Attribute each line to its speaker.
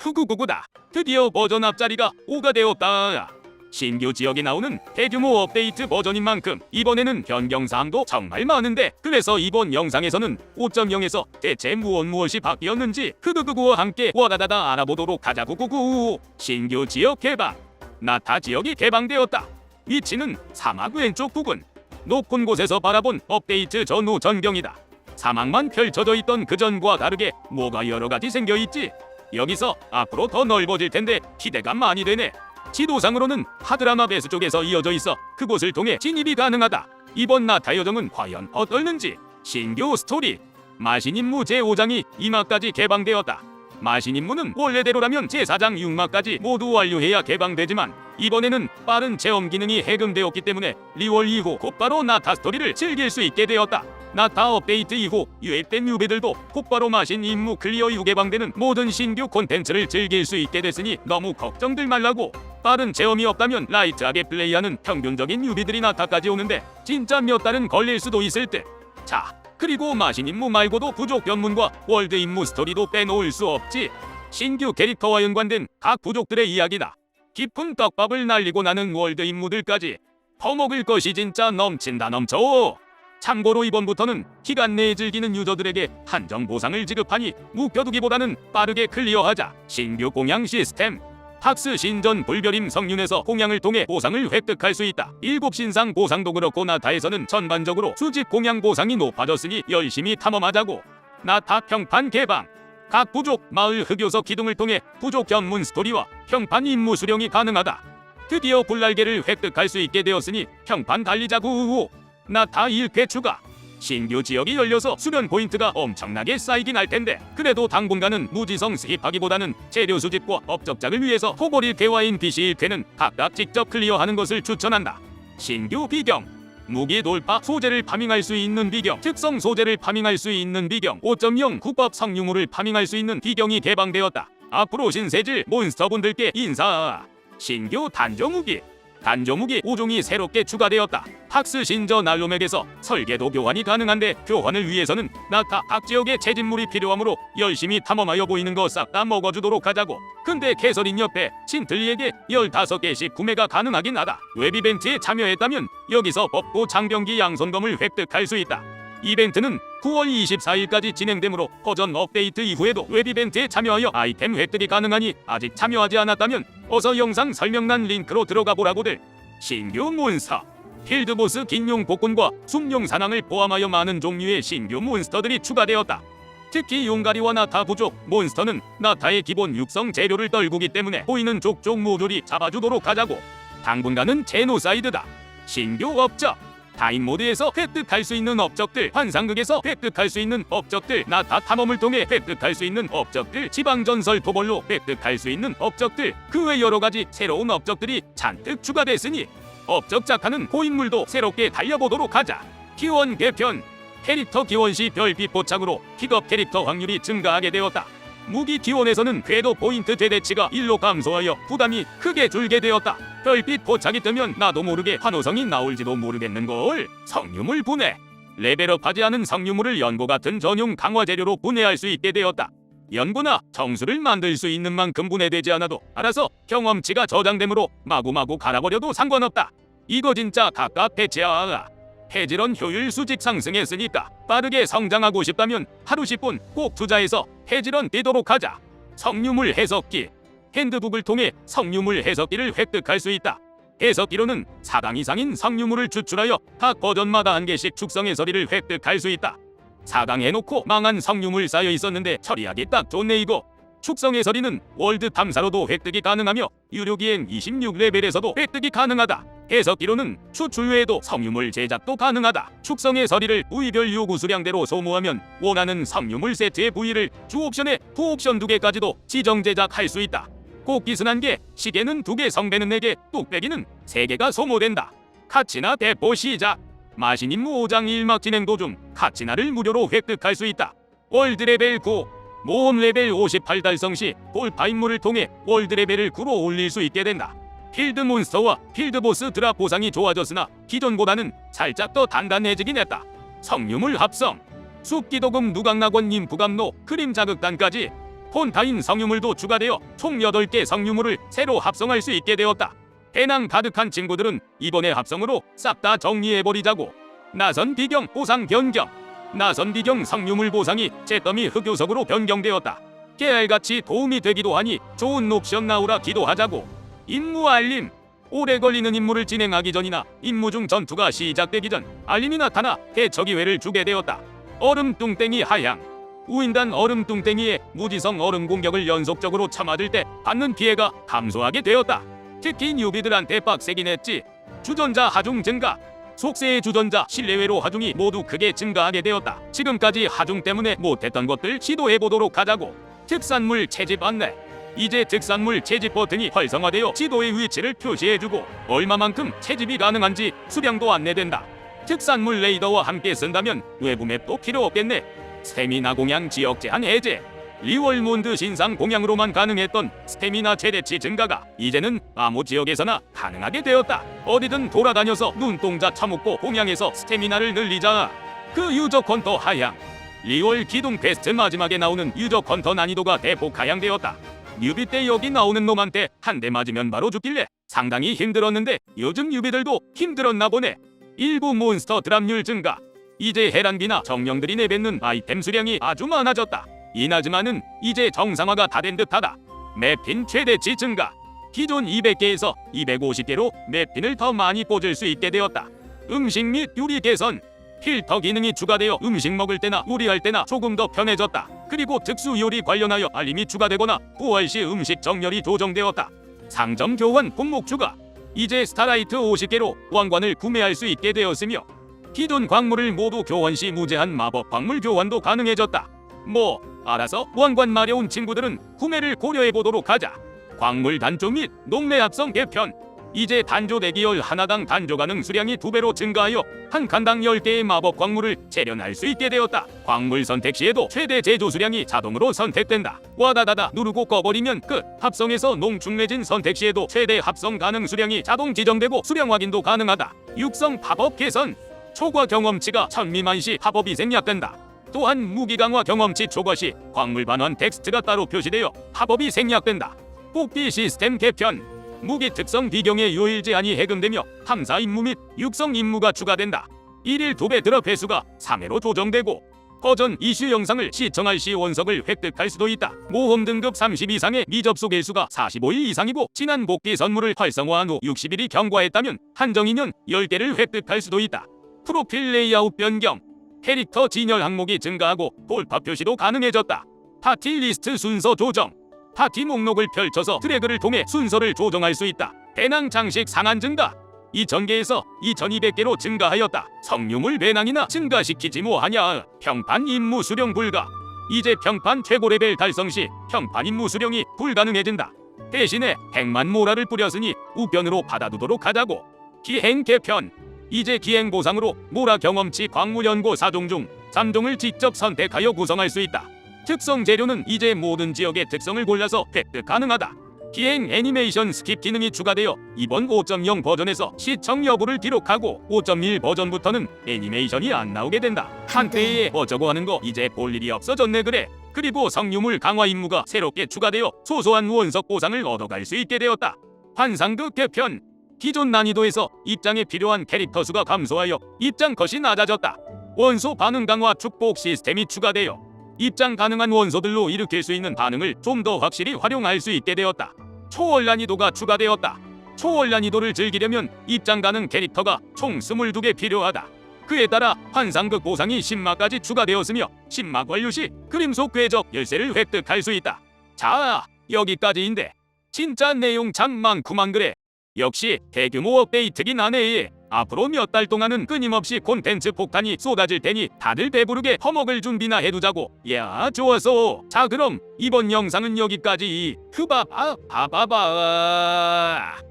Speaker 1: 후구구구다. 드디어 버전 앞자리가 5가 되었다. 신규 지역에 나오는 대규모 업데이트 버전인 만큼 이번에는 변경 사항도 정말 많은데 그래서 이번 영상에서는 5.0에서 대체 무엇 무엇이 바뀌었는지 흐드드구와 함께 와다다다 알아보도록 하자 구구구. 신규 지역 개방. 나타 지역이 개방되었다. 위치는 사막 왼쪽 부근. 높은 곳에서 바라본 업데이트 전후 전경이다. 사막만 펼쳐져 있던 그전과 다르게 뭐가 여러 가지 생겨 있지 여기서 앞으로 더 넓어질 텐데 기대가 많이 되네 지도상으로는 하드라마 배수 쪽에서 이어져 있어 그곳을 통해 진입이 가능하다. 이번 나타 여정은 과연 어떨는지 신규 스토리 마신 임무 제5장이 2막까지 개방되었다. 마신 임무는 원래대로라면 제4장 6막까지 모두 완료해야 개방되지만 이번에는 빠른 체험 기능이 해금되었기 때문에 리월 이후 곧바로 나타 스토리를 즐길 수 있게 되었다. 나타 업데이트 이후 유입된 유비들도 곧바로 마신 임무 클리어 이후 개방되는 모든 신규 콘텐츠를 즐길 수 있게 됐으니 너무 걱정들 말라고 빠른 체험이 없다면 라이트하게 플레이하는 평균적인 유비들이 나타까지 오는데 진짜 몇 달은 걸릴 수도 있을 듯. 자, 그리고 마신 임무 말고도 부족 변문과 월드 임무 스토리도 빼놓을 수 없지. 신규 캐릭터와 연관된 각 부족들의 이야기다. 깊은 떡밥을 날리고 나는 월드 임무들까지 퍼먹을 것이 진짜 넘친다 넘쳐. 참고로 이번부터는 기간 내에 즐기는 유저들에게 한정 보상을 지급하니 묵혀두기보다는 빠르게 클리어하자. 신규 공양 시스템 학스 신전 불별임 성윤에서 공양을 통해 보상을 획득할 수 있다. 일곱 신상 보상도 그렇고 나타에서는 전반적으로 수집 공양 보상이 높아졌으니 열심히 탐험하자고. 나타 평판 개방. 각 부족 마을 흑요석 기둥을 통해 부족 견문 스토리와 평판 임무 수령이 가능하다. 드디어 불날개를 획득할 수 있게 되었으니 평판 달리자구. 나타 1회 추가. 신규 지역이 열려서 수련 포인트가 엄청나게 쌓이긴 할 텐데 그래도 당분간은 무지성 스킵하기보다는 재료 수집과 업적장을 위해서 토벌일 개와 NPC 1회는 각각 직접 클리어하는 것을 추천한다. 신규 비경. 무기 돌파 소재를 파밍할 수 있는 비경. 특성 소재를 파밍할 수 있는 비경. 5.0 국밥 성유물을 파밍할 수 있는 비경이 개방되었다. 앞으로 신세질 몬스터분들께 인사. 신규 단조 무기 단조 무기 5종이 새롭게 추가되었다. 학스 신저 날로맥에서 설계도 교환이 가능한데 교환을 위해서는 나타 각 지역에 채집물이 필요하므로 열심히 탐험하여 보이는 거 싹 다 먹어주도록 하자고. 근데 캐서린 옆에 신틀리에게 15개씩 구매가 가능하긴 하다. 웹 이벤트에 참여했다면 여기서 법고 장병기 양손검을 획득할 수 있다. 이벤트는 9월 24일까지 진행되므로 버전 업데이트 이후에도 웹 이벤트에 참여하여 아이템 획득이 가능하니 아직 참여하지 않았다면 어서 영상 설명란 링크로 들어가 보라고들. 신규 몬스터 필드보스 긴용 복군과 숨용 사낭을 포함하여 많은 종류의 신규 몬스터들이 추가되었다. 특히 용가리와 나타 부족 몬스터는 나타의 기본 육성 재료를 떨구기 때문에 보이는 족족 모조리 잡아주도록 하자고. 당분간은 제노사이드다. 신규 업적 타임 모드에서 획득할 수 있는 업적들, 환상극에서 획득할 수 있는 업적들, 나타 탐험을 통해 획득할 수 있는 업적들, 지방전설 토벌로 획득할 수 있는 업적들, 그 외 여러 가지 새로운 업적들이 잔뜩 추가됐으니 업적 작하는 고인물도 새롭게 달려보도록 하자. 기원 개편 캐릭터 기원 시 별빛 포착으로 픽업 캐릭터 확률이 증가하게 되었다. 무기 기원에서는 궤도 포인트 최대치가 1로 감소하여 부담이 크게 줄게 되었다. 별빛 포착이 뜨면 나도 모르게 환호성이 나올지도 모르겠는걸. 성유물 분해. 레벨업하지 않은 성유물을 연고 같은 전용 강화 재료로 분해할 수 있게 되었다. 연고나 정수를 만들 수 있는 만큼 분해되지 않아도 알아서 경험치가 저장되므로 마구마구 갈아버려도 상관없다. 이거 진짜 각각 배치야. 해질원 효율 수직 상승했으니까 빠르게 성장하고 싶다면 하루 10분 꼭 투자해서 해질원 뛰도록 하자. 성유물 해석기 핸드북을 통해 성유물 해석기를 획득할 수 있다. 해석기로는 4강 이상인 성유물을 추출하여 각 버전마다 한 개씩 축성 해서 리를 획득할 수 있다. 4강 해놓고 망한 성유물 쌓여 있었는데 처리하기 딱 좋네 이거. 축성 해서리는 월드 탐사로도 획득이 가능하며 유료기행 26레벨에서도 획득이 가능하다. 해석기로는 추출 외에도 성유물 제작도 가능하다. 축성 해서리를 부위별 요구 수량대로 소모하면 원하는 성유물 세트의 부위를 주 옵션에 부 옵션 두 개까지도 지정 제작할 수 있다. 꽃깃은 한 개, 시계는 두 개, 성배는 네 개, 뚝배기는 세 개가 소모된다. 카치나 대포 시작. 마신 임무 5장 1막 진행 도중 카치나를 무료로 획득할 수 있다. 월드 레벨 9 모험 레벨 58 달성 시 돌파 임무를 통해 월드 레벨을 9로 올릴 수 있게 된다. 필드 몬스터와 필드 보스 드랍 보상이 좋아졌으나 기존보다는 살짝 더 단단해지긴 했다. 성유물 합성, 숲기도금 누각낙원 임부감노 크림 자극단까지 폰타인 성유물도 추가되어 총 8개 성유물을 새로 합성할 수 있게 되었다. 배낭 가득한 친구들은 이번에 합성으로 싹 다 정리해버리자고. 나선 비경 보상 변경. 나선 비경 성유물 보상이 잿더미 흑요석으로 변경되었다. 깨알같이 도움이 되기도 하니 좋은 옵션 나오라 기도하자고. 임무 알림. 오래 걸리는 임무를 진행하기 전이나 임무 중 전투가 시작되기 전 알림이 나타나 해처기회를 주게 되었다. 얼음 뚱땡이 하향. 우인단 얼음 뚱땡이의 무지성 얼음 공격을 연속적으로 쳐맞을 때 받는 피해가 감소하게 되었다. 특히 뉴비들한테 빡세긴 했지. 주전자 하중 증가. 속세의 주전자 실내외로 하중이 모두 크게 증가하게 되었다. 지금까지 하중 때문에 못했던 것들 시도해 보도록 하자고. 특산물 채집 안내. 이제 특산물 채집 버튼이 활성화되어 지도의 위치를 표시해주고 얼마만큼 채집이 가능한지 수량도 안내된다. 특산물 레이더와 함께 쓴다면 외부 맵도 필요 없겠네. 스태미나 공양 지역 제한 해제. 리월몬드 신상 공양으로만 가능했던 스태미나 최대치 증가가 이제는 아무 지역에서나 가능하게 되었다. 어디든 돌아다녀서 눈동자 처먹고 공양에서 스태미나를 늘리자. 그 유저 컨터 하향. 리월 기둥 베스트 마지막에 나오는 유저 컨터 난이도가 대폭 하향되었다. 뉴비 때 여기 나오는 놈한테 한 대 맞으면 바로 죽길래 상당히 힘들었는데 요즘 뉴비들도 힘들었나 보네. 일부 몬스터 드랍률 증가. 이제 헤란기나 정령들이 내뱉는 아이템 수량이 아주 많아졌다. 이나즈마는 이제 정상화가 다 된 듯하다. 맵핀 최대치 증가. 기존 200개에서 250개로 맵핀을 더 많이 꽂을 수 있게 되었다. 음식 및 요리 개선. 필터 기능이 추가되어 음식 먹을 때나 요리할 때나 조금 더 편해졌다. 그리고 특수 요리 관련하여 알림이 추가되거나 부활 시 음식 정렬이 조정되었다. 상점 교환 품목 추가. 이제 스타라이트 50개로 왕관을 구매할 수 있게 되었으며 기존 광물을 모두 교환 시 무제한 마법 광물 교환도 가능해졌다. 뭐 알아서 왕관 마려운 친구들은 구매를 고려해 보도록 하자. 광물 단조 및 농내 합성 개편. 이제 단조 대기열 하나당 단조 가능 수량이 두 배로 증가하여 한 칸당 10개의 마법 광물을 재련할 수 있게 되었다. 광물 선택 시에도 최대 제조 수량이 자동으로 선택된다. 와다다다 누르고 꺼버리면 끝. 합성에서 농축매진 선택 시에도 최대 합성 가능 수량이 자동 지정되고 수량 확인도 가능하다. 육성 팝업 개선. 초과 경험치가 천 미만 시 팝업이 생략된다. 또한 무기 강화 경험치 초과 시 광물 반환 텍스트가 따로 표시되어 팝업이 생략된다. 뽑기 시스템 개편. 무기 특성 비경의 요일 제한이 해금되며 탐사 임무 및 육성 임무가 추가된다. 1일 2배 드랍 횟수가 3회로 조정되고 버전 이슈 영상을 시청할 시 원석을 획득할 수도 있다. 모험 등급 30 이상의 미접속 일수가 45일 이상이고 지난 복귀 선물을 활성화한 후 60일이 경과했다면 한정 인연 10개를 획득할 수도 있다. 프로필 레이아웃 변경 캐릭터 진열 항목이 증가하고 돌파 표시도 가능해졌다. 파티 리스트 순서 조정 파티 목록을 펼쳐서 트래그를 통해 순서를 조정할 수 있다. 배낭 장식 상한 증가 2000개에서 2200개로 증가하였다. 성유물 배낭이나 증가시키지 뭐하냐. 평판 임무 수령 불가. 이제 평판 최고 레벨 달성 시 평판 임무 수령이 불가능해진다. 대신에 백만 모라를 뿌렸으니 우편으로 받아두도록 하자고. 기행 개편. 이제 기행 보상으로 모라 경험치 광물 연고 4종 중 3종을 직접 선택하여 구성할 수 있다. 특성 재료는 이제 모든 지역의 특성을 골라서 획득 가능하다. 기행 애니메이션 스킵 기능이 추가되어 이번 5.0 버전에서 시청 여부를 기록하고 5.1 버전부터는 애니메이션이 안 나오게 된다. 한때에 어쩌고 하는 거 이제 볼 일이 없어졌네 그래. 그리고 성유물 강화 임무가 새롭게 추가되어 소소한 원석 보상을 얻어갈 수 있게 되었다. 환상극 개편 기존 난이도에서 입장에 필요한 캐릭터 수가 감소하여 입장 컷이 낮아졌다. 원소 반응 강화 축복 시스템이 추가되어 입장 가능한 원소들로 일으킬 수 있는 반응을 좀 더 확실히 활용할 수 있게 되었다. 초월 난이도가 추가되었다. 초월 난이도를 즐기려면 입장 가능 캐릭터가 총 22개 필요하다. 그에 따라 환상극 보상이 10마까지 추가되었으며 10마 완료 시 그림 속 궤적 열쇠를 획득할 수 있다. 자, 여기까지인데 진짜 내용 참 많구만 그래. 역시 대규모 업데이트긴 하네. 앞으로 몇 달 동안은 끊임없이 콘텐츠 폭탄이 쏟아질 테니 다들 배부르게 허먹을 준비나 해두자고. 야, 좋았어. 자, 그럼 이번 영상은 여기까지. 흐바바 바바바.